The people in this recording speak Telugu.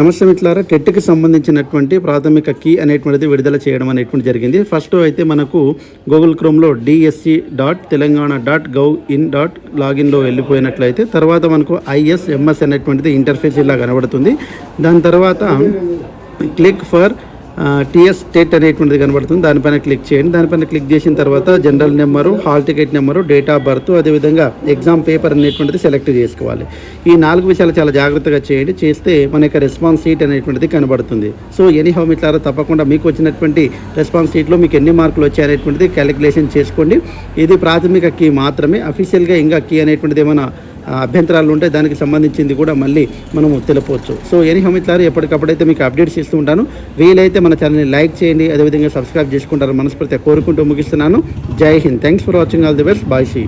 నమస్తే మిట్లారా టెట్కి సంబంధించినటువంటి ప్రాథమిక కీ అనేటువంటిది విడుదల చేయడం అనేటువంటి జరిగింది. ఫస్ట్ అయితే మనకు Google క్రోమ్లో DSC dot Telangana dot gov in dot లాగిన్లో వెళ్ళిపోయినట్లయితే తర్వాత మనకు ఐఎస్ఎంఎస్ అనేటువంటిది ఇంటర్ఫేస్ ఇలా కనబడుతుంది. దాని తర్వాత క్లిక్ ఫర్ టిఎస్ స్టేట్ అనేటువంటిది కనబడుతుంది. దానిపైన క్లిక్ చేయండి. దానిపైన క్లిక్ చేసిన తర్వాత general number hall ticket number date of birth అదేవిధంగా ఎగ్జామ్ పేపర్ అనేటువంటిది సెలెక్ట్ చేసుకోవాలి. ఈ నాలుగు విషయాలు చాలా జాగ్రత్తగా చేయండి. చేస్తే మన యొక్క రెస్పాన్స్ షీట్ అనేటువంటిది కనబడుతుంది. సో ఎనీ హౌ ఇట్లా తప్పకుండా మీకు వచ్చినటువంటి రెస్పాన్స్ షీట్లో మీకు ఎన్ని మార్కులు వచ్చాయనేటువంటిది క్యాలిక్యులేషన్ చేసుకోండి. ఇది ప్రాథమిక కీ మాత్రమే. అఫీషియల్గా ఇంకా కీ అనేటువంటిది ఏమైనా అభ్యంతరాలు ఉంటే దానికి సంబంధించింది కూడా మళ్ళీ మనము తెలుపవచ్చు సో ఎనీ హమిట్లారు ఎప్పటికప్పుడైతే మీకు అప్డేట్స్ ఇస్తూ ఉంటాను వీలైతే మన ఛానల్ని లైక్ చేయండి అదేవిధంగా సబ్స్క్రైబ్ చేసుకుంటారు మనస్ఫూర్తిగా కోరుకుంటూ ముగిస్తున్నాను. జై Hind. Thanks for watching all the best bye see